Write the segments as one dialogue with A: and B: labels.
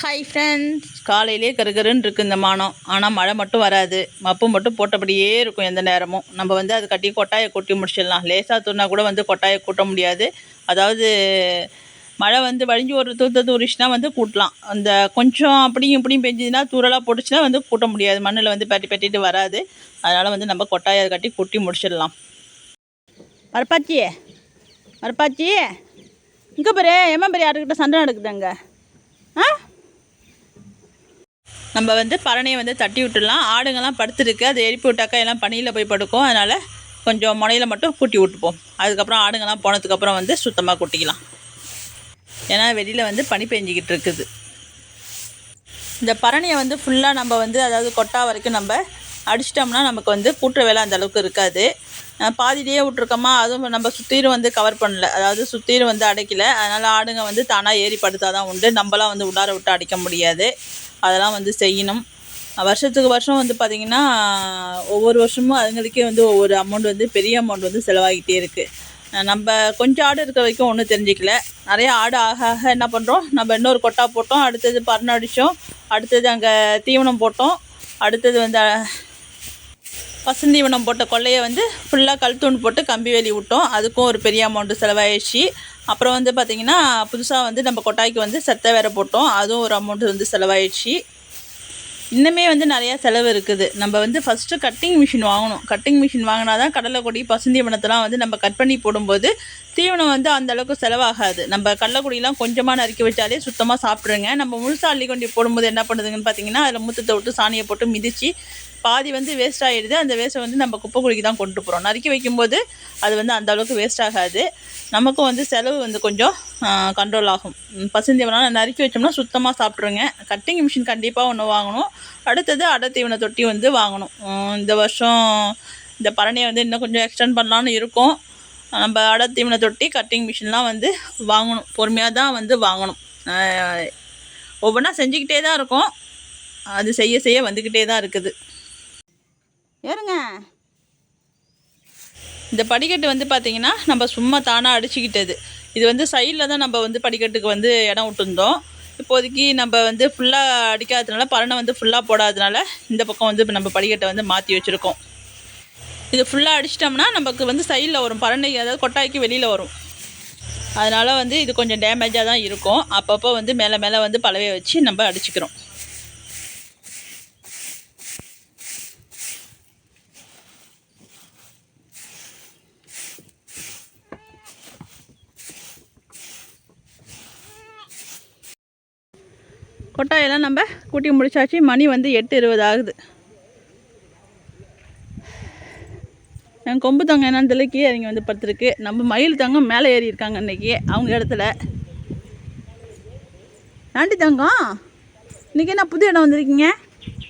A: Hi friends காலையிலே கருகருன்னு இருக்குது இந்த மானம். ஆனால் மழை மட்டும் வராது. மப்பு மட்டும் போட்டபடியே இருக்கும் எந்த நேரமும். நம்ம வந்து அது கட்டி கொட்டாயை கொட்டி முடிச்சிடலாம். லேசாக தூணா கூட வந்து கொட்டாயை கூட்ட முடியாது. அதாவது மழை வந்து வழிஞ்சு ஒரு தூத்த தூரிச்சுனா வந்து கூட்டலாம். அந்த கொஞ்சம் அப்படியும் இப்படியும் பெஞ்சதுன்னா தூரலாக போட்டுச்சுன்னா வந்து கூட்ட முடியாது. மண்ணில் வந்து பட்டி பட்டிட்டு வராது. அதனால் வந்து நம்ம கொட்டாயை கட்டி கொட்டி முடிச்சிடலாம். மரப்பாச்சி மரப்பாச்சி இங்கே பாரு எம்மன் பெரிய ஆட்டுக்கிட்ட சண்டை நடக்குதுங்க? ஆ? நம்ம வந்து பரணையை வந்து தட்டி விட்டுடலாம். ஆடுங்கள்லாம் படுத்துருக்கு. அதை எழுப்பி விட்டாக்கா எல்லாம் பனியில் போய் படுக்கும். அதனால் கொஞ்சம் முனையில் மட்டும் கூட்டி விட்டுப்போம். அதுக்கப்புறம் ஆடுங்கள்லாம் போனதுக்கப்புறம் வந்து சுத்தமாக கூட்டிக்கலாம். ஏன்னா வெளியில் வந்து பனி பெஞ்சிக்கிட்டு இருக்குது. இந்த பரணியை வந்து ஃபுல்லாக நம்ம வந்து அதாவது கொட்டா வரைக்கும் நம்ம அடிச்சிட்டோம்னா நமக்கு வந்து கூட்டுற வேலை அந்த அளவுக்கு இருக்காது. பாதிலேயே விட்ருக்கோமா அதுவும் நம்ம சுற்றிலும் வந்து கவர் பண்ணல. அதாவது சுற்றிலும் வந்து அடைக்கல. அதனால் ஆடுங்க வந்து தானாக ஏறி படுத்தாதான் உண்டு. நம்மலாம் வந்து உள்ளார விட்டு அடிக்க முடியாது. அதெல்லாம் வந்து செய்யணும். வருஷத்துக்கு வருஷம் வந்து பார்த்திங்கன்னா ஒவ்வொரு வருஷமும் அதுங்களுக்கே வந்து ஒவ்வொரு அமௌண்ட் வந்து பெரிய அமௌண்ட் வந்து செலவாகிட்டே இருக்குது நம்ம கொஞ்சம் ஆடு இருக்க வரைக்கும் ஒன்றும் தெரிஞ்சிக்கல. நிறைய ஆடு ஆக ஆக என்ன பண்ணுறோம் நம்ம இன்னொரு கொட்டா போட்டோம். அடுத்தது பரண அடித்தோம் அடுத்தது அங்கே தீவனம் போட்டோம். அடுத்தது வந்து பசுந்தீவனம் போட்ட கொள்ளையை வந்து ஃபுல்லாக கழுத்தூண்டு போட்டு கம்பி வேலி விட்டோம். அதுக்கும் ஒரு பெரிய அமௌண்ட்டு செலவாயிடுச்சு. அப்புறம் வந்து பார்த்திங்கன்னா புதுசாக வந்து நம்ம கொட்டாய்க்கு வந்து செத்தை வேற போட்டோம். அதுவும் ஒரு அமௌண்ட்டு வந்து செலவாயிடுச்சு. இன்னுமே வந்து நிறையா செலவு இருக்குது. நம்ம வந்து ஃபஸ்ட்டு கட்டிங் மிஷின் வாங்கணும். கட்டிங் மிஷின் வாங்கினா தான் கடலைக்கொடி கொடி பசுந்தீவனத்தெல்லாம் வந்து நம்ம கட் பண்ணி போடும்போது தீவனம் வந்து அந்தளவுக்கு செலவாகாது. நம்ம கடலைக்கொடியெலாம் கொஞ்சமாக நறுக்கி வச்சாலே சுத்தமாக சாப்பிட்ருங்க நம்ம முழுசாக அள்ளி கொண்டு போடும்போது என்ன பண்ணுதுங்கன்னு பார்த்தீங்கன்னா அதில் முத்தத்தை விட்டு சாணியை போட்டு மிதித்து பாதி வந்து வேஸ்ட் ஆகிடுது அந்த வேஸ்ட்டை வந்து நம்ம குப்பை குழிக்கு தான் கொண்டு போகிறோம் நறுக்கி வைக்கும்போது அது வந்து அந்த அளவுக்கு வேஸ்ட் ஆகாது. நமக்கும் வந்து செலவு வந்து கொஞ்சம் கண்ட்ரோல் ஆகும். ம், நறுக்கி வச்சோம்னா சுத்தமாக சாப்பிட்ருங்க கட்டிங் மிஷின் கண்டிப்பாக ஒன்று வாங்கணும். அடுத்தது அடை தீவன தொட்டி வந்து வாங்கணும். இந்த வருஷம் இந்த பரணியை வந்து இன்னும் கொஞ்சம் எக்ஸ்டெண்ட் பண்ணலான்னு இருக்கோம். நம்ம அடை தீவன தொட்டி கட்டிங் மிஷின்லாம் வந்து வாங்கணும். பொறுமையாக தான் வந்து வாங்கணும். ஒவ்வொன்றா செஞ்சுக்கிட்டே தான் இருக்கும். அது செய்ய செய்ய வந்துக்கிட்டே தான் இருக்குது. ஏறுங்க. இந்த படிக்கட்டு வந்து பார்த்திங்கன்னா நம்ம சும்மா தானாக அடிச்சுக்கிட்டது. இது வந்து சைடில் தான் நம்ம வந்து படிக்கட்டுக்கு வந்து இடம் விட்டுருந்தோம். இப்போதைக்கு நம்ம வந்து ஃபுல்லாக அடிக்காததுனால பரணை வந்து ஃபுல்லாக போடாததுனால இந்த பக்கம் வந்து நம்ம படிக்கட்டை வந்து மாற்றி வச்சுருக்கோம். இது ஃபுல்லாக அடிச்சிட்டோம்னா நமக்கு வந்து சைடில் வரும். பரணை அதாவது கொட்டாய்க்கு வெளியில் வரும். அதனால் வந்து இது கொஞ்சம் டேமேஜாக தான் இருக்கும். அப்பப்போ வந்து மேலே மேலே வந்து பலவையை வச்சு நம்ம அடிச்சுக்கிறோம். கொட்டாயெல்லாம் நம்ம கூட்டி முடிச்சாச்சு. மணி வந்து எட்டு இருபது ஆகுது. என் கொம்பு தங்கம் என்னன்னு தெரியல. கீழே இறங்கி வந்து படுத்துருக்கு. நம்ம மயில் தங்கம் மேலே ஏறி இருக்காங்க இன்றைக்கி அவங்க இடத்துல. ஆண்டி தங்கம் இன்றைக்கி என்ன புது இடம் வந்திருக்கீங்க?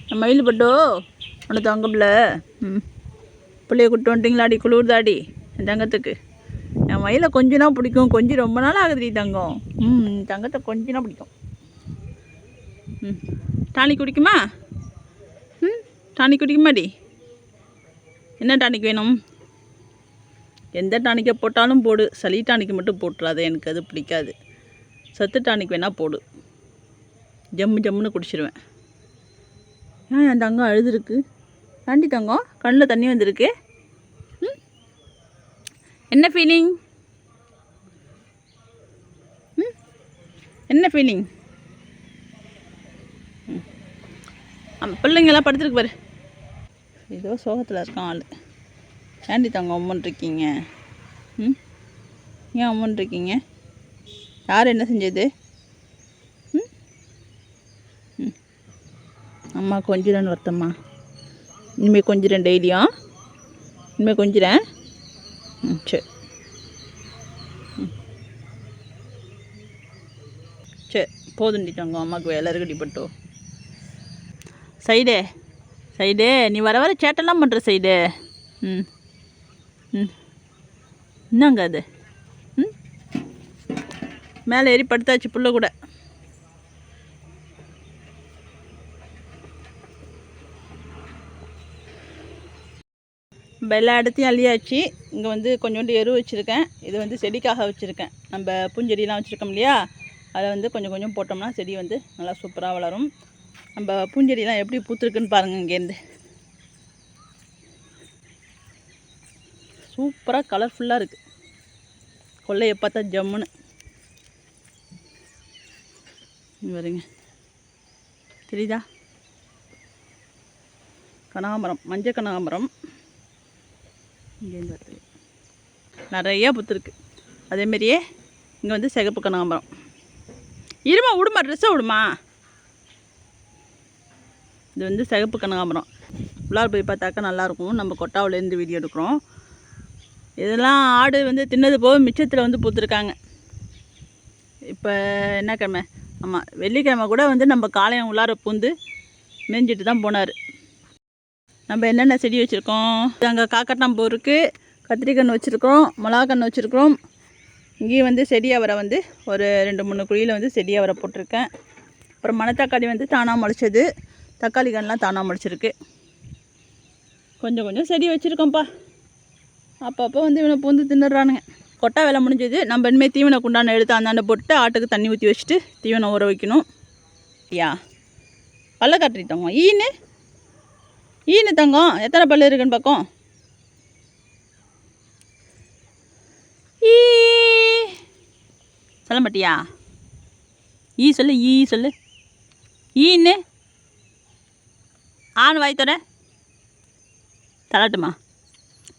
A: மயில் பட்டோ ஒன்று தங்கம்ல. ம். பிள்ளைய கூட்டு வந்துட்டிங்களாடி குளிர்தாடி என் தங்கத்துக்கு. என் மயிலை கொஞ்சனா பிடிக்கும். கொஞ்சம் ரொம்ப நாள் ஆகுதுடி தங்கம். ம் தங்கத்தை கொஞ்சனா பிடிக்கும். ம். டானிக் குடிக்குமா? ம்? டானிக் குடிக்குமாடி? என்ன டானிக் வேணும்? எந்த டானிக்கை போட்டாலும் போடு. சளி டானிக் மட்டும் போட்டுறாது. எனக்கு அது பிடிக்காது. சத்து டானிக் வேணால் போடு. ஜம்மு ஜம்முன்னு குடிச்சிருவேன். ஏன் என் தங்கம் அழுதுருக்கு? தாண்டி தங்கம்? கண்ணில் தண்ணி வந்திருக்கு. ம்? என்ன ஃபீலிங் ம்? என்ன ஃபீலிங் பிள்ளைங்கெல்லாம் படுத்துருக்கு பாரு. ஏதோ சோகத்தில் இருக்கான் ஆள். ஏண்டி தாங்க அம்மன் இருக்கீங்க ம்? ஏன் அம்மன் இருக்கீங்க யார் என்ன செஞ்சது? ம்? ம். அம்மா கொஞ்சிரன்னு வருத்தம்மா. இனிமேல் கொஞ்சிரன் டெய்லியும் இனிமேல் கொஞ்சிறேன்? ம் சரி. சரி போதுண்டி தங்கம். அம்மாவுக்கு வேலை இருக்குடி சைடே சைடு நீ வர வர சேட்டெல்லாம் பண்ணுற சைடு ம். ம். என்னங்க அது? ம்? மேலே ஏறி படுத்தாச்சு புள்ள கூட. நம்ம எல்லா இடத்தையும் அள்ளியாச்சு. இங்கே வந்து கொஞ்சோண்டு எரு வச்சுருக்கேன். இது வந்து செடிக்காக வச்சுருக்கேன். நம்ம பூஞ்செடியெலாம் வச்சுருக்கோம் இல்லையா? அதை வந்து கொஞ்சம் கொஞ்சம் போட்டோம்னா செடி வந்து நல்லா சூப்பராக வளரும். நம்ம பூஞ்செடிலாம் எப்படி பூத்துருக்குன்னு பாருங்கள் இங்கேருந்து. சூப்பராக கலர்ஃபுல்லாக இருக்குது கொள்ளையை பார்த்தா ஜம்முன்னு. வருங்க தெரியுதா? கனகாமரம் மஞ்சள் கனகாமரம் இங்கேருந்து வருது. நிறைய புத்துருக்கு. அதேமாரியே இங்கே வந்து சிகப்பு கனகாம்பரம் இருமா விடுமா ட்ரெஸ்ஸை விடுமா இது வந்து சிகப்பு கனகாம்பரம். உள்ளார் போய் பார்த்தாக்கா நல்லாயிருக்கும். நம்ம கொட்டாவிலேருந்து வீடியோ எடுக்கிறோம். இதெல்லாம் ஆடு வந்து தின்னது போக மிச்சத்தில் வந்து பூத்துருக்காங்க. இப்போ என்ன கிழமை? ஆமாம் வெள்ளிக்கிழமை கூட வந்து நம்ம காளையம் உள்ளார பூந்து மேஞ்சிட்டு தான் போனார். நம்ம என்னென்ன செடி வச்சுருக்கோம்? அங்கே காக்கட்டாம்பூ இருக்குது கத்திரிக்கன்று வச்சுருக்கோம் மிளகாக்கன்று வச்சுருக்கிறோம். இங்கேயும் வந்து செடி அவரை வந்து ஒரு ரெண்டு மூணு குழியில் வந்து செடி அவரை போட்டிருக்கேன். அப்புறம் மணத்தக்காளி வந்து தானாக முளைச்சது. தக்காளி கண்ணெலாம் தானாக முடிச்சிருக்கு. கொஞ்சம் கொஞ்சம் செடி வச்சுருக்கோம்ப்பா. அப்பப்போ வந்து இவனை பூந்து தின்னுடுறானுங்க. கொட்டா வேலை முடிஞ்சது. நம்ம இனிமேல் தீவன குண்டான எடுத்து அந்தாண்ட போட்டு ஆட்டுக்கு தண்ணி ஊற்றி வச்சுட்டு தீவனம் ஊற வைக்கணும். யா. பல்ல கட்டிட்டோங்க ஈனு ஈனு தங்கம். எத்தனை பல்லு இருக்குன்னு பக்கம் ஈ. சொல்ல மாட்டியா? ஈ சொல்லு ஈ சொல்லு. ஈன்னு? ஆண் வாய் தர தரட்டுமா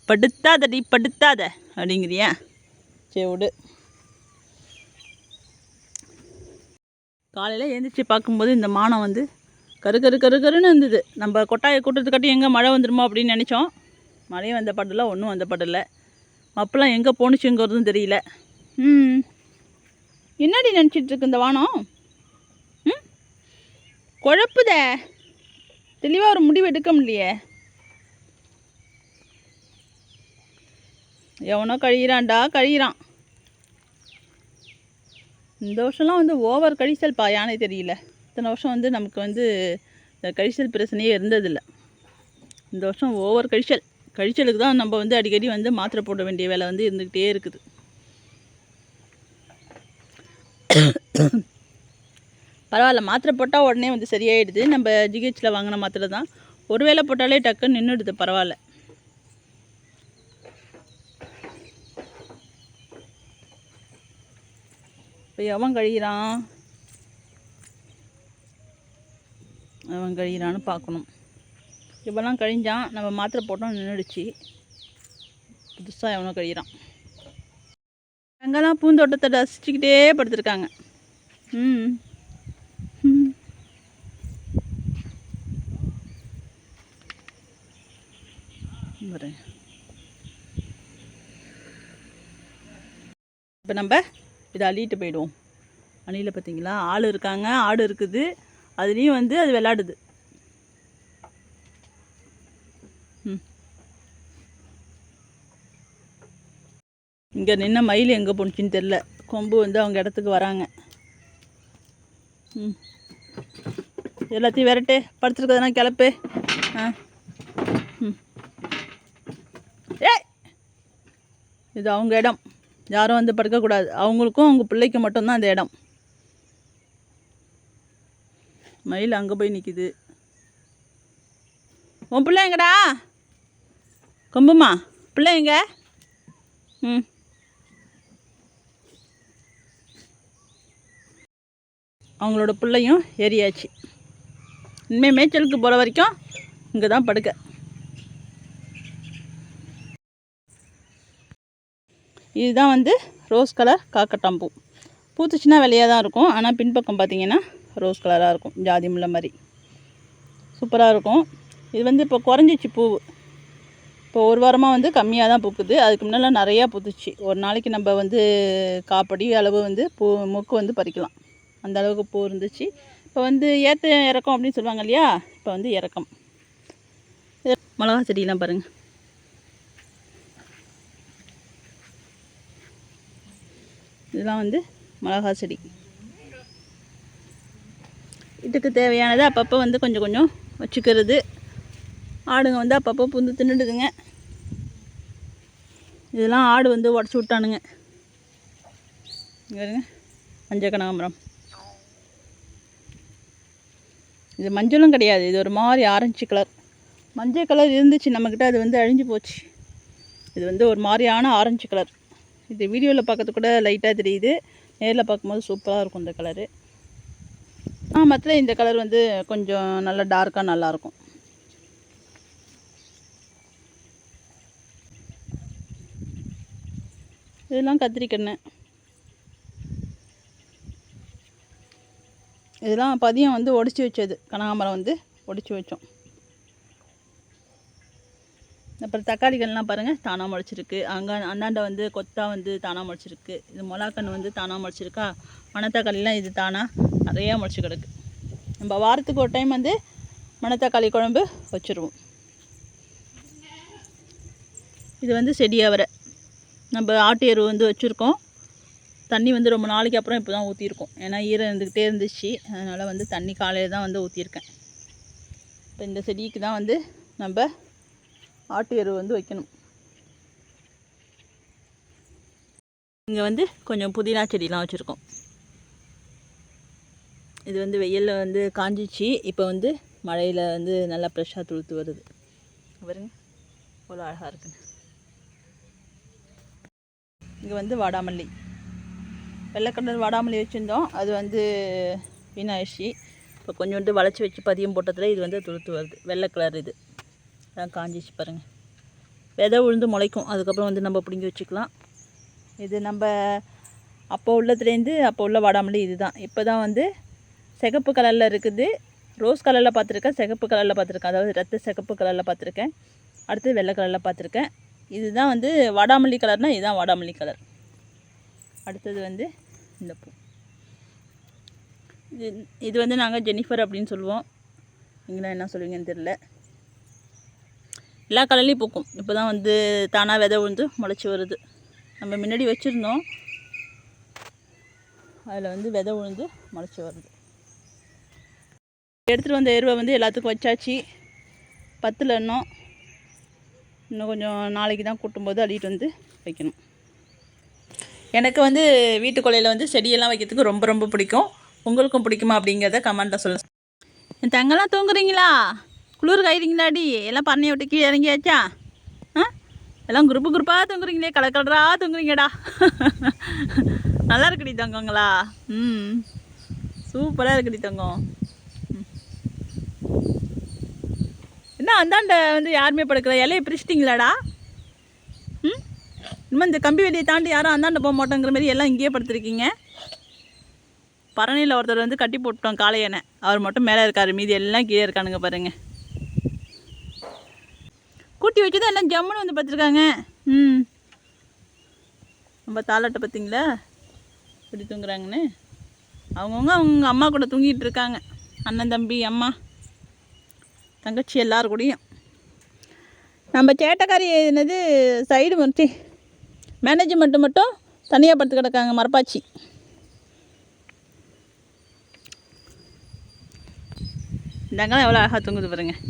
A: படுத்தாதடி படுத்தாத அப்படிங்கிறியா. சரி விடு. காலையில் எழுந்திரிச்சு பார்க்கும்போது இந்த மானம் வந்து கரு கரு கரு கருன்னு இருந்தது. நம்ம கொட்டாயை கூட்டத்துக்காட்டி எங்கே மழை வந்துருமோ அப்படின்னு நினச்சோம். மழையும் வந்த படல ஒன்றும் வந்த படல மப்பெல்லாம் எங்கே போணுச்சுங்கிறதும் தெரியல. ம். என்னடி நினச்சிட்ருக்கு இந்த வானம்? ம்? குழப்புதே. தெளிவாக ஒரு முடிவு எடுக்க முடியலையே. எவனோ கழிகிறான்டா கழிகிறான் இந்த வருஷம்லாம் வந்து ஓவர் கழிச்சல்ப்பா யானை தெரியல. இத்தனை வருஷம் வந்து நமக்கு வந்து இந்த கழிச்சல் பிரச்சனையே இருந்ததில்லை. இந்த வருஷம் ஓவர் கழிச்சல். கழிச்சலுக்கு தான் நம்ம வந்து அடிக்கடி வந்து மாத்திரை போட வேண்டிய வேலை வந்து இருந்துக்கிட்டே இருக்குது. பரவாயில்ல மாத்திரை போட்டால் உடனே வந்து சரியாயிடுது. நம்ம ஜிஹெச்சில் வாங்கின மாத்திரை தான். ஒரு வேளை போட்டாலே டக்குன்னு நின்றுடுது பரவாயில்ல. இப்போ எவன் கழிகிறான். அவன் கழிகிறான்னு பார்க்கணும். இப்போல்லாம் கழிஞ்சான் நம்ம மாத்திரை போட்டோம் நின்றுடுச்சு புதுசாக எவனோ கழிகிறான். அங்கெல்லாம் பூந்தோட்டத்தை ரசிச்சுக்கிட்டே படுத்துருக்காங்க. ம். வரேன் இப்போ நம்ம இதை அள்ளிட்டு போயிடுவோம். அணியில் பார்த்தீங்களா? ஆள் இருக்காங்க. ஆடு இருக்குது. அதுலேயும் வந்து அது விளாடுது ம். இங்கே நின்ன மயில் எங்கே போணுச்சின்னு தெரில கொம்பு வந்து அவங்க இடத்துக்கு வராங்க. ம். எல்லாத்தையும் விரட்டு. படுத்துருக்கதுனா கிளப்பு. ஆ. ம். ஏ இது அவங்க இடம். யாரும் வந்து படுக்கக்கூடாது. அவங்களுக்கும் அவங்க பிள்ளைக்கு மட்டும்தான் அந்த இடம். மயில் அங்கே போய் நிற்கிது உன் பிள்ளை எங்கடா? கொம்புமா? பிள்ளை எங்க? ம். அவங்களோட பிள்ளையும் ஏறியாச்சு. இனிமேல் மேய்ச்சலுக்கு போகிற வரைக்கும் இங்கே தான் படுக்க. இதுதான் வந்து ரோஸ் கலர் காக்கட்டாம் பூ பூத்துச்சுன்னா வெளியாக தான் இருக்கும். ஆனால் பின்பக்கம் பார்த்தீங்கன்னா ரோஸ் கலராக இருக்கும். ஜாதி முல்லை மாதிரி. சூப்பராக இருக்கும். இது வந்து இப்போ குறைஞ்சிச்சு பூ இப்போ ஒரு வாரமாக வந்து கம்மியாக தான் பூக்குது. அதுக்கு முன்னால் நிறையா பூத்துச்சு. ஒரு நாளைக்கு நம்ம வந்து காப்படி அளவு வந்து பூ மொக்கு வந்து பறிக்கலாம். அந்த அளவுக்கு பூ இருந்துச்சு. இப்போ வந்து ஏற்ற இறக்கம் அப்படின்னு சொல்லுவாங்க இல்லையா? இப்போ வந்து இறக்கம். மிளகா செடியெலாம் பாருங்கள் இதெல்லாம் வந்து மிளகா செடி. இதுக்கு தேவையானது அப்பப்போ வந்து கொஞ்சம் கொஞ்சம் வச்சுக்கிறது. ஆடுங்க வந்து அப்பப்போ புந்து தின்னுடுதுங்க. இதெல்லாம் ஆடு வந்து உடச்சி விட்டானுங்க. இங்கே மஞ்சள் கனகாம்பரம். இது மஞ்சளும் கிடையாது இது ஒரு மாதிரி ஆரஞ்சு கலர். மஞ்சள் கலர் இருந்துச்சு நம்மக்கிட்ட அது வந்து அழிஞ்சு போச்சு. இது வந்து ஒரு மாதிரியான ஆரஞ்சு கலர். இது வீடியோவில் பார்க்கறது கூட லைட்டாக தெரியுது. நேரில் பார்க்கும்போது சூப்பராக இருக்கும் இந்த கலரு ஆ மற்ற இந்த கலர் வந்து கொஞ்சம் நல்லா டார்க்காக நல்லாயிருக்கும் இதெல்லாம் கத்திரிக்கண்ணு. இதெல்லாம் பதியம் வந்து ஒடிச்சு வச்சது. கனகாமரம் வந்து ஒடிச்சு வச்சோம். அப்புறம் தக்காளிகள்லாம் பாருங்கள் தானாக முளைச்சிருக்கு. அங்கே அந்தாண்ட வந்து கொத்தா வந்து தானாக முளைச்சிருக்கு. இது மொளாக்கன்று வந்து தானாக முளைச்சிருக்கா? மணத்தக்காளிலாம் இது தானாக நிறையா முளைச்சி கிடக்கு. நம்ம வாரத்துக்கு ஒரு டைம் வந்து மணத்தக்காளி குழம்பு வச்சுருவோம். இது வந்து செடியாவரை நம்ம ஆட்டு எரு வந்து வச்சுருக்கோம். தண்ணி வந்து ரொம்ப நாளைக்கு அப்புறம் இப்போ தான் ஊற்றிருக்கோம் ஏன்னா ஈரம் இருந்துக்கிட்டே இருந்துச்சு. அதனால் வந்து தண்ணி காலையில் தான் வந்து ஊற்றிருக்கேன் இப்போ இந்த செடிக்கு தான் வந்து நம்ம ஆட்டு எரு வந்து வைக்கணும். இங்கே வந்து கொஞ்சம் புதினா செடிலாம் வச்சுருக்கோம். இது வந்து வெயிலில் வந்து காஞ்சிச்சு. இப்போ வந்து மழையில் வந்து நல்லா ஃப்ரெஷ்ஷாக துளுத்து வருது. பாருங்க அவ்வளோ அழகாக இருக்குன்னு. இங்கே வந்து வாடாமல்லி. வெள்ளை கலர் வாடாமல்லி வச்சுருந்தோம். அது வந்து வீணாயிடுச்சு. இப்போ கொஞ்சோண்டு வளைச்சி வச்சு பதியம் போட்டதில் இது வந்து துளுத்து வருது. வெள்ளை கலர் இது. அதான் காஞ்சிச்சு பாருங்கள் விதை உளுந்து முளைக்கும். அதுக்கப்புறம் வந்து நம்ம பிடுங்கி வச்சுக்கலாம். இது நம்ம அப்போ உள்ளதுலேருந்து அப்போ உள்ள வாடாமல்லி இது தான் இப்போ தான் வந்து சிகப்பு கலரில் இருக்குது. ரோஸ் கலரில் பார்த்துருக்கேன். சிகப்பு கலரில் பார்த்துருக்கேன். அதாவது ரத்த சிகப்பு கலரில் பார்த்துருக்கேன். அடுத்து வெள்ளை கலரில் பார்த்துருக்கேன். இதுதான் வந்து வாடாமல்லி கலர்னால் இதுதான் வாடாமல்லி கலர். அடுத்தது வந்து இந்த பூ. இது இது வந்து நாங்கள் ஜெனிஃபர் அப்படின்னு சொல்லுவோம். நீங்களாம் என்ன சொல்லுவீங்கன்னு தெரில எல்லா கலர்லேயும் பூக்கும். இப்போ தான் வந்து தானாக விதை விழுந்து முளைச்சி வருது. நம்ம முன்னாடி வச்சுருந்தோம். அதில் வந்து விதை விழுந்து முளைச்சி வருது. எடுத்துகிட்டு வந்த எருவை வந்து எல்லாத்துக்கும் வச்சாச்சு. பத்தில் இன்னும் இன்னும் கொஞ்சம் நாளைக்கு தான் கூட்டும்போது அள்ளிட்டு வந்து வைக்கணும். எனக்கு வந்து வீட்டு கொலையில் வந்து செடியெல்லாம் வைக்கிறதுக்கு ரொம்ப ரொம்ப பிடிக்கும். உங்களுக்கும் பிடிக்குமா அப்படிங்கிறத கமெண்ட்டில் சொல்ல என் தங்கெல்லாம் தூங்குறீங்களா? குளிர் காயிறீங்களாடி எல்லாம் பண்ணையை விட்டு கீழே இறங்கியாச்சா? ஆ? எல்லாம் குரூப்பு குரூப்பாக தூங்குறீங்களே கலர் கலராக தூங்குறீங்கடா. நல்லா இருக்குடி தங்கங்களா. ம். சூப்பராக இருக்குடி தங்கம். என்ன அந்தாண்ட வந்து யாருமே படுக்கல? இலையை பிரிச்சிட்டிங்களாடா? ம்? இனிமேல் இந்த கம்பி வெளியை தாண்டி யாரும் அந்தாண்ட போக மாட்டோங்கிற மாதிரி எல்லாம் இங்கேயே படுத்துருக்கீங்க. பரணியில் ஒருத்தர் வந்து கட்டி போட்டோம் காளையனை. அவர் மட்டும் மேலே இருக்காரு. மீதி எல்லாம் கீழே இருக்கானுங்க பாருங்கள் கூட்டி வச்சு தான் எல்லாம் ஜம்முன்னு வந்து பார்த்துருக்காங்க. ம். நம்ம தாலாட்டை பார்த்தீங்களா? எப்படி தூங்குறாங்கன்னு. அவங்கவுங்க அவங்க அம்மா கூட தூங்கிட்டு இருக்காங்க. அண்ணன் தம்பி அம்மா தங்கச்சி எல்லாரும் கூடயும். நம்ம சேட்டக்காரி என்னது சைடு மட்டும் மேனேஜ்மெண்ட்டு மட்டும் தனியாக படுத்து கிடக்காங்க மரப்பாச்சி. இந்தாங்க எவ்வளோ அழகாக தூங்குது பாருங்கள்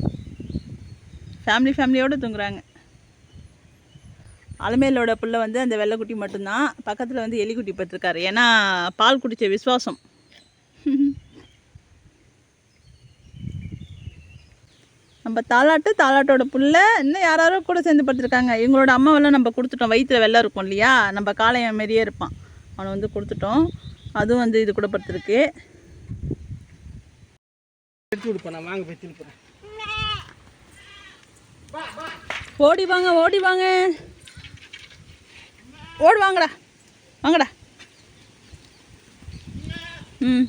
A: ஃபேமிலி ஃபேமிலியோடு தூங்குறாங்க. அலமேலோட பிள்ளை வந்து அந்த வெள்ளைக்குட்டி மட்டும்தான். பக்கத்தில் வந்து எலிக்குட்டி பட்டிருக்காரு ஏன்னா பால் குடித்த விசுவாசம். நம்ம தாலாட்டு தாலாட்டோட புள்ள இன்னும் யாராரோ கூட சேர்ந்து படுத்துருக்காங்க. இவங்களோட அம்மாவெல்லாம் நம்ம கொடுத்துட்டோம். வயிற்றில் வெள்ளை இருக்கும் இல்லையா? நம்ம காளையன் மாரியே இருப்பான். அவனை வந்து கொடுத்துட்டோம். அதுவும் வந்து இது கூட படுத்துருக்கு.
B: எடுத்து விடுப்பா நான் வாங்க போய்
A: ஓடி வாங்க ஓடி வாங்க. ஓடு வாங்கடா வாங்கடா. ம்.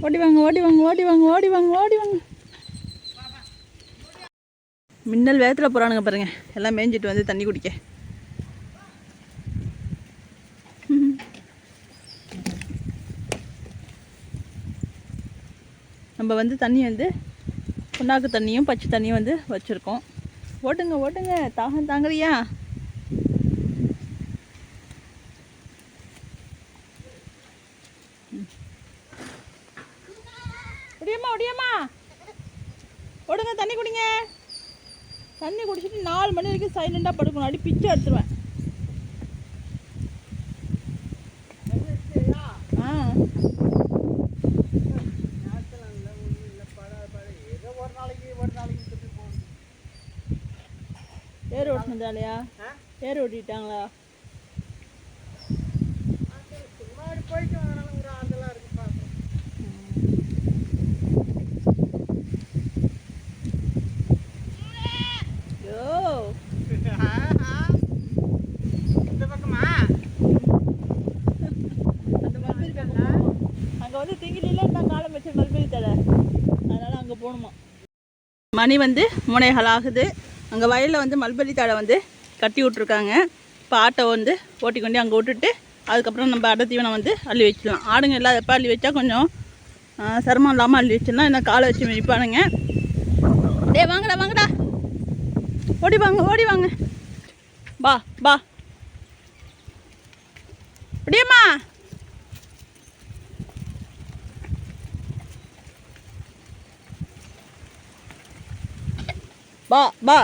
A: ஓடி வாங்க ஓடி வாங்க ஓடி வாங்க ஓடி வாங்க ஓடி வாங்க. மின்னல் வேகத்தில் போகிறானுங்க பாருங்க. எல்லாம் மேய்ஞ்சிட்டு வந்து தண்ணி குடிக்க. நம்ம வந்து தண்ணி வந்து புண்ணாக்கு தண்ணியும் பச்சை தண்ணியும் வந்து வச்சுருக்கோம். ஓட்டுங்க ஓட்டுங்க. தாகம் தாங்குறியா? ஒடியம்மா ஒடியம்மா. ஓடுங்க தண்ணி குடிங்க. தண்ணி குடிச்சிட்டு நாலு மணி வரைக்கும் சைலண்டாக படுக்கணும். அடி பிச்சை எடுத்துருவேன். விழுந்தாலையா பேர் ஓட்டிட்டாங்களா?
B: போயிட்டு வாங்கினாலும் அதெல்லாம் இருக்கு
A: பார்ப்போம் மணி வந்து முனைகள் ஆகுது. அங்கே வயலில் வந்து மல்பெரி தடை வந்து கட்டி விட்ருக்காங்க இப்போ ஆட்டை வந்து ஓட்டி கொண்டு அங்கே விட்டுட்டு அதுக்கப்புறம் நம்ம அடை தீவனம் வந்து அள்ளி வச்சிடலாம் ஆடுங்க இல்லாதப்ப அள்ளி வச்சா கொஞ்சம் சிரமம் இல்லாமல் அள்ளி வச்சிடலாம். என்ன காலை வச்சு மிதிப்பானுங்க. டே வாங்கடா வாங்கடா. ஓடி வாங்க ஓடி வாங்க. பா பா அப்படியேம்மா பா பா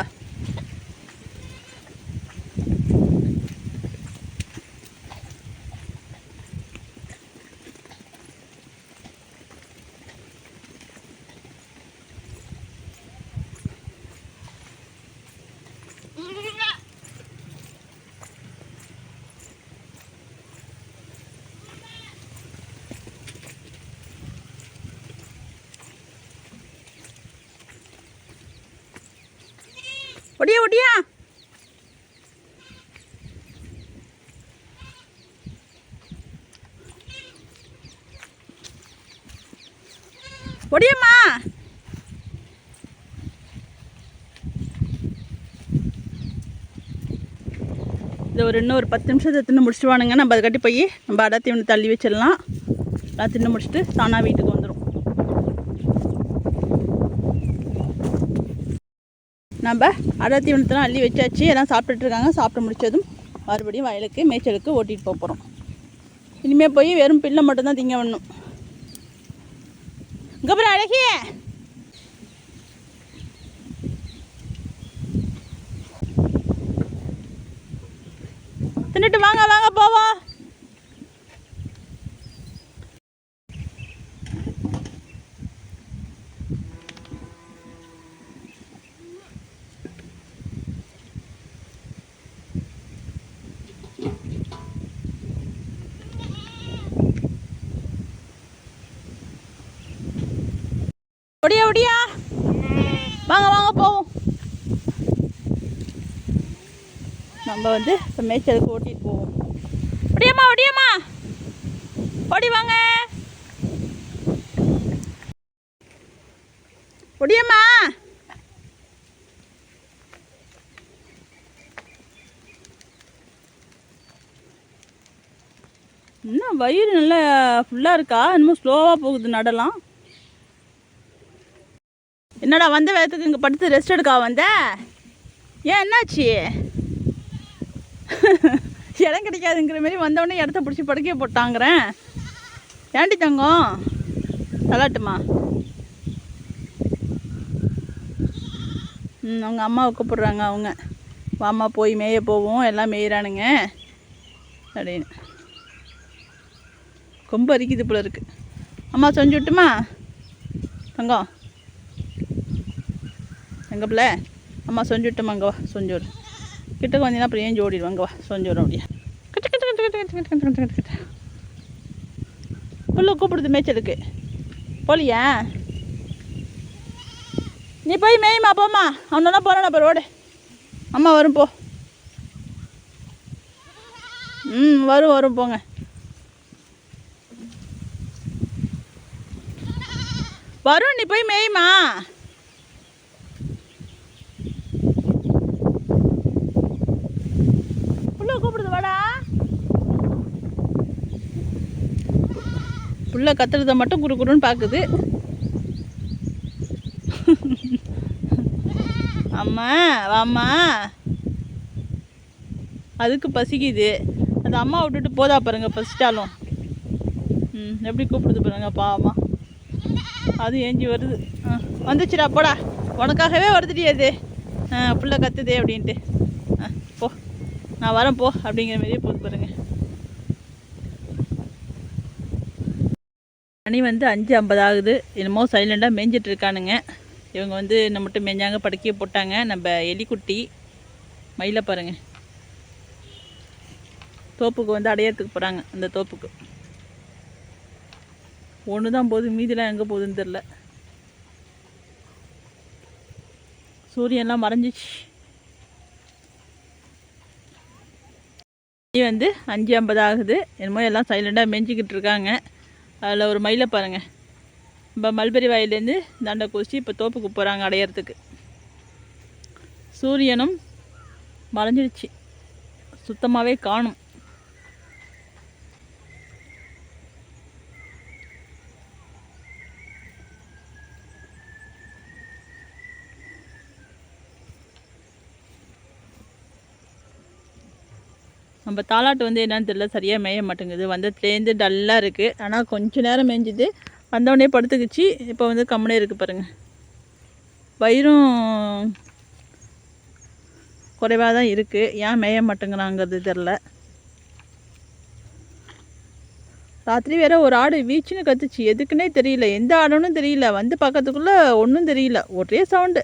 A: ஒடியா ஒடியா. ஒடியம்மா. இது ஒரு இன்னும் ஒரு பத்து நிமிஷத்தை தின்னு முடிச்சுட்டு வானுங்க நம்ம அதை கட்டி போய் நம்ம அடத்தையும் ஒன்று தள்ளி வச்சிடலாம். எல்லாம் தின்னு முடிச்சுட்டு தானாக வீட்டுக்கு வந்துடும் நம்ம அடர் தீவனத்தெல்லாம் அள்ளி வச்சாச்சு. எல்லாம் சாப்பிட்டுட்ருக்காங்க சாப்பிட்டு முடிச்சதும் மறுபடியும் வயலுக்கு மேய்ச்சலுக்கு ஓட்டிகிட்டு போக போகிறோம் இனிமேல் போய் வெறும் பில்லை மட்டும்தான் திங்க வேணும் இங்கே அழகிய. தின்னுட்டு வாங்க வாங்க போவோம். ஒடியா ஒடியா. வாங்க வாங்க போவோம். நம்ம வந்து இப்போ மேய்ச்சலுக்கு ஓட்டிட்டு போவோம். ஒடியம்மா ஒடியம்மா. ஓடி வாங்க. ஒடியம்மா. என்ன வயிறு நல்லா ஃபுல்லாக இருக்கா? இன்னமும் ஸ்லோவாக போகுது நடலாம். என்னடா வந்த வேகத்துக்கு இங்கே படுத்து ரெஸ்ட் எடுக்கா வந்த? ஏன் என்னாச்சு? இடம் கிடைக்காதுங்கிற மாரி வந்தவொடனே இடத்த பிடிச்சி படுக்கையை போட்டாங்கிறேன். ஏண்டி தங்கம்? தலாட்டுமா ம் அவங்க அம்மாவை கூப்பிட்றாங்க அவங்க. வாமா போய் மேய போவோம். எல்லாம் மேயிறானுங்க. அப்படின்னு. கொம்பு அரிக்குது போல இருக்குது அம்மா செஞ்சு விட்டுமா? தங்கம். எங்க பிள்ளை அம்மா சொஞ்சு விட்டோமா அங்கே வா சொஞ்சு விடு கிட்டக்கு வந்தீங்கன்னா அப்புறம் ஏஞ்சி ஓடிடுவோம் அங்கே வா சொஞ்சு அப்படியே. கிட்ட கிட்ட கிட்ட கிட்ட கிட்ட கிட்ட கிட்ட கிட்ட கிட்ட. புல்லு கூப்பிடுது மேய்ச்சலுக்கு. போலியா? நீ போய் மேய்மா போம்மா. அவனெல்லாம் போகிறான் அப்போ ரோடு அம்மா வரும் போ. ம் வரும் வரும் போங்க. வரும் நீ போய் மேய்மா புள்ள கூப்பிடுது வாடா புள்ள கத்துறத மட்டும் குறு குறுன்னு பார்க்குது அம்மா வாம்மா. அதுக்கு பசிக்குது. அது அம்மா விட்டுட்டு போதா பாருங்க பசிச்சாலும் ம் எப்படி கூப்பிடுது பாருங்க பாவமா. அது ஏஞ்சி வருது. ஆ வந்துச்சுடா போடா. உனக்காகவே வருதுடி அது. ஆ புள்ள கத்துதே அப்படின்ட்டு. ஆ போ. நான் வரேன் போ அப்படிங்கிற மாதிரியே போது பாருங்க. மணி வந்து அஞ்சு ஐம்பது ஆகுது என்னமோ சைலண்டாக மேய்ஞ்சிட்டு இருக்கானுங்க இவங்க வந்து நம்மகிட்ட மேய்ஞ்சாங்க படுக்கையை போட்டாங்க. நம்ம எலிக்குட்டி மயிலை பாருங்க. தோப்புக்கு வந்து அடையறதுக்கு போகிறாங்க அந்த தோப்புக்கு. ஒன்று தான் போகுது மீதிலாம் எங்கே போகுதுன்னு தெரில சூரியன்லாம் மறைஞ்சிச்சு. மணி வந்து அஞ்சு ஐம்பது ஆகுது என்னமோ எல்லாம் சைலண்டாக மேய்ஞ்சிக்கிட்டு இருக்காங்க அதில் ஒரு மயிலை பாருங்கள் இப்போ மல்பெரி வாயிலேருந்து தண்டை குதிச்சு இப்போ தோப்புக்கு போகிறாங்க அடையிறதுக்கு. சூரியனும் மறைஞ்சிடுச்சு. சுத்தமாகவே காணும். நம்ம தாலாட்டு வந்து என்னன்னு தெரியல சரியாக மேய மாட்டேங்குது. வந்ததுலேருந்து டல்லாக இருக்குது ஆனால் கொஞ்சம் நேரம் மேய்ஞ்சிது வந்தவொடனே படுத்துக்கிச்சு. இப்போ வந்து கம்முனே இருக்குது பாருங்கள் வயிறும் குறைவாக தான் இருக்குது ஏன் மேய மாட்டேங்கிறாங்கிறது தெரில ராத்திரி வேற ஒரு ஆடு வீச்சுன்னு கத்துச்சு. எதுக்குன்னே தெரியல. எந்த ஆடுன்னு தெரியல. வந்து பார்க்கறதுக்குள்ளே ஒன்றும் தெரியல. ஒரே சவுண்டு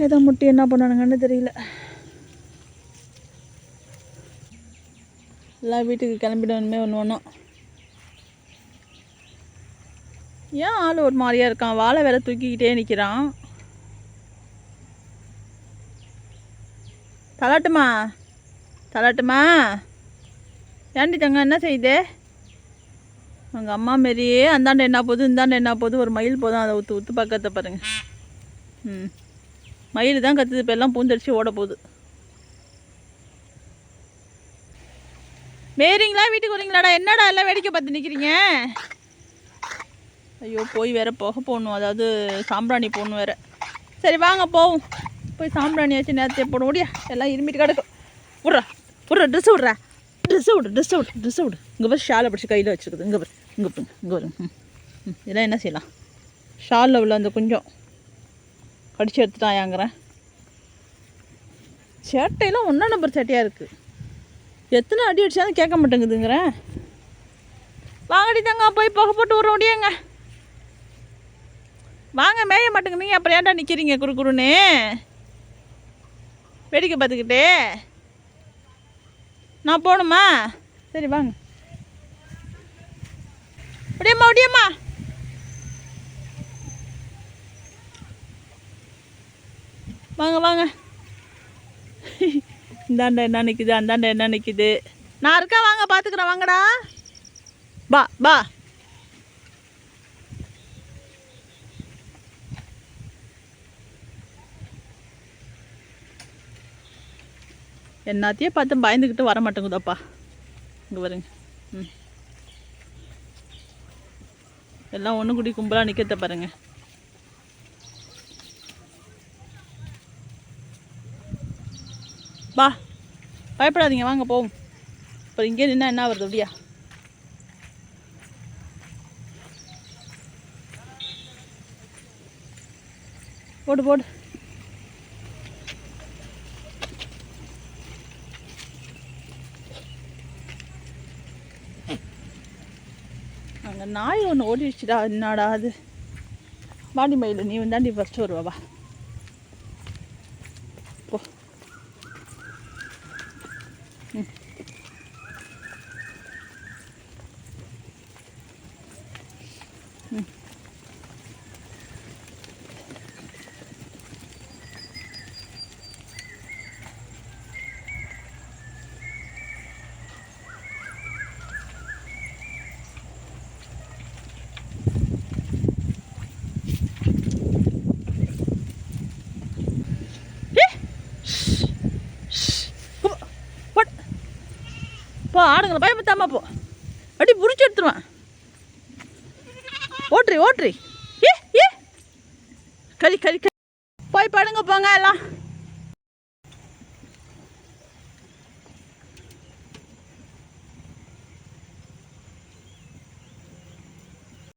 A: ஏதோ முட்டி என்ன பண்ணானுங்கன்னு தெரியல. எல்லாம் வீட்டுக்கு கிளம்பிடணுமே ஒன்று ஒன்றும் ஏன் ஆள் ஒரு மாதிரியாக இருக்கான்? வாழை வேலை தூக்கிக்கிட்டே நிற்கிறான் தலாட்டுமா தலாட்டுமா ஏண்டி தங்க என்ன செய்யுது உங்கள் அம்மா மாரியே அந்தாண்ட என்ன போகுது இந்தாண்ட என்ன போகுது ஒரு மயில் போதும் அதை ஊற்று ஊற்று பக்கத்தை பாருங்கள் ம். மயில் தான் கத்துது இப்போ எல்லாம் பூந்தடிச்சு ஓட போகுது மேரிங்களா வீட்டுக்கு வரீங்களாடா? என்னடா எல்லாம் வேடிக்கை பார்த்து நிற்கிறீங்க ஐயோ போய் வேற புகை போடணும். அதாவது சாம்பிராணி போடணும் வேற. சரி வாங்க போவோம். போய் சாம்பிராணி வச்சு நேரத்தை போட முடியா எல்லாம் இருமிட்டு கிடக்கும். விட்றா விட்ற ட்ரெஸ் விட்றா ட்ரெஸ் விடு ட்ரெஸ் விடு ட்ரெஸ் விடு இங்கே பாரு ஷாலை பிடிச்சி கையில் வச்சுருக்குது. இங்கே பாரு இங்கே பாருங்க இங்கே வரும் ம் ம். இதெல்லாம் என்ன செய்யலாம்? ஷாலில் உள்ள அந்த கொஞ்சம் கடிச்சு எடுத்துட்டாயாங்கிறேன் சேட்டையெல்லாம் ஒன்றா நம்பர் சேட்டையாக இருக்குது எத்தனை அடி அடிச்சாலும் கேட்க மாட்டேங்குதுங்கிறேன் வாங்கடி தாங்க போய் புகை போட்டு விட்ற முடியுங்க. வாங்க மேய மாட்டேங்குதுங்க. அப்புறம் ஏன்டா நிற்கிறீங்க குறு குறுன்னு? வேடிக்கை பார்த்துக்கிட்டே. நான் போகணுமா? சரி வாங்க. முடியம்மா முடியம்மா வாங்க வாங்க. இந்தாண்டா என்ன நிற்குது அந்தாண்ட என்ன நிற்குது நான் இருக்கா? வாங்க பார்த்துக்குறேன் வாங்கடா. பா பா. என்னத்தையே பார்த்து பயந்துக்கிட்டு வர மாட்டேங்குதப்பா. இங்கே வருங்க ம். எல்லாம் ஒன்று கூடி கும்பலாக நிற்கிறத பாருங்கள் வா. பயப்படாதீங்க வாங்க போவோம். இப்போ இங்கே நின்னா என்ன வருது அப்படியா? போடு போடு. அங்கே நாய் ஒன்று ஓடிடுச்சுடா என்னடா அது? வாடி மயில் நீ வந்தாண்டி ஃபஸ்ட்டு வருவா வா போ ம் ம் போ, போடு. போ பயப்பத்தாமா போ அடி புரிச்சு எடுத்துருவான் ஓட்டுறி ஓட்டுறி ஏ ஏ கறி